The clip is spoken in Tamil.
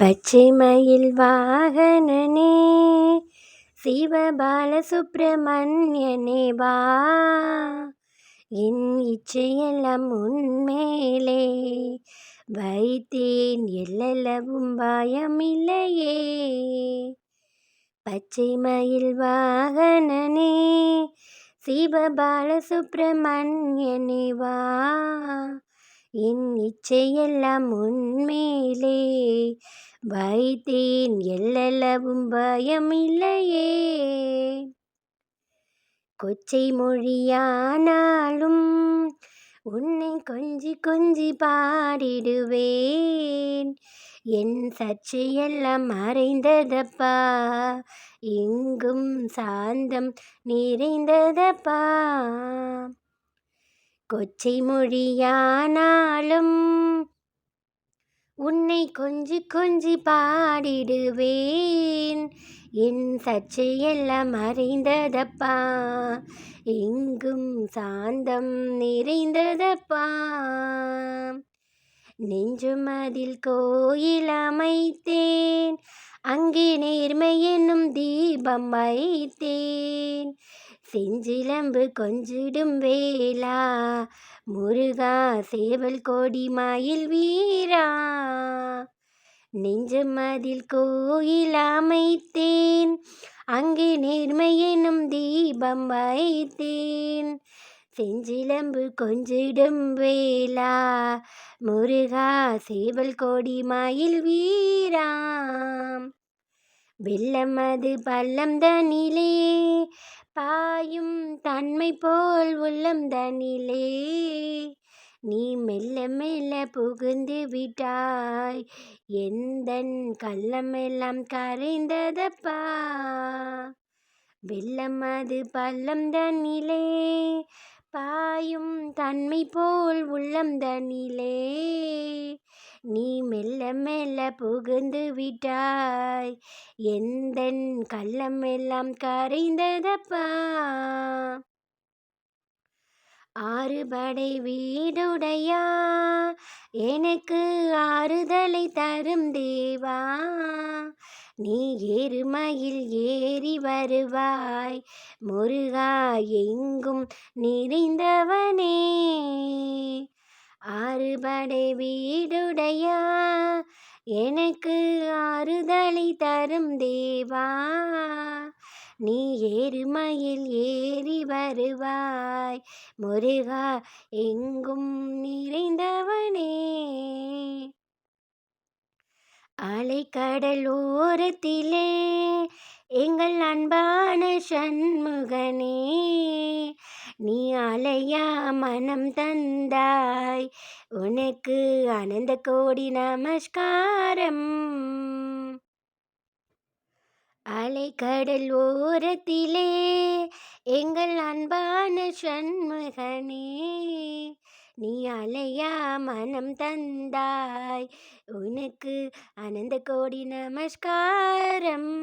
பச்சை மயில் வாகனனே சிவபால சுப்பிரமணியனே வா. என் இச்சையெல்லாம் உன்மேலே வைத்தேன் எல்லளவும் பயமில்லையே. பச்சை மயில் வாகனனே சிவபால சுப்பிரமணியனே வா. என் இச்சையெல்லாம் உன்மேலே. வைத்தேன் எல்லளவும் பயமில்லையே. கொச்சை மொழியானாலும் உன்னை கொஞ்சி கொஞ்சி பாடிடுவேன். என் சர்ச்சையெல்லாம் மறைந்ததப்பா. எங்கும் சாந்தம் நிறைந்ததப்பா. கொச்சை மொழியானாலும் உன்னை கொஞ்சி கொஞ்சி பாடிடுவேன். என் சர்ச்சையெல்லாம் மறைந்ததப்பா எங்கும் சாந்தம் நிறைந்ததப்பா. நெஞ்சும் அதில் கோயில் அமைத்தேன் அங்கே நேர்மை என்னும் தீபம் வைத்தேன். செஞ்சிலம்பு கொஞ்சிடும் வேளா. முருகா சேவல் கோடி மாயில் வீரா. நெஞ்சம் அதில் கோயில் அமைத்தேன். அங்கே நேர்மை எனும் தீபம் வைத்தேன். செஞ்சிலம்பு கொஞ்சிடும் வேளா. முருகா சேவல் கோடி மாயில் வீரா. வெள்ளம் அது பள்ளம் தனிலே பாயும் தன்மை போல் உள்ளம் தனிலே. நீ மெல்ல மெல்ல புகுந்து விட்டாய் எந்த கள்ளமெல்லாம் கரைந்ததப்பா? வெள்ளம் அது பள்ளம் தன்னிலே பாயும் தன்மை போல் உள்ளம் தன்னிலே நீ மெல்ல மெல்ல புகுந்து விட்டாய். எந்தன் கள்ளமெல்லாம் கரைந்ததப்பா? ஆறுபடை வீடுடையா? எனக்கு ஆறுதலை தரும் தேவா? நீ ஏறுமயில் ஏறி வருவாய். முருகா எங்கும் நிறைந்தவனே. ஆறுபடை வீடுடையா? எனக்கு ஆறுதலை தரும் தேவா. நீ ஏறுமையில் ஏறி வருவாய். முருகா எங்கும் நிறைந்தவனே. அலைக்கடல் ஓரத்திலே எங்கள் அன்பான சண்முகனே. நீ அலையா மனம் தந்தாய். உனக்கு அனந்த கோடி நமஸ்காரம். அலைக்கடல் ஓரத்திலே எங்கள் அன்பான சண்முகனே நீ அலையா மனம் தந்தாய். உனக்கு அனந்த கோடி நமஸ்காரம்.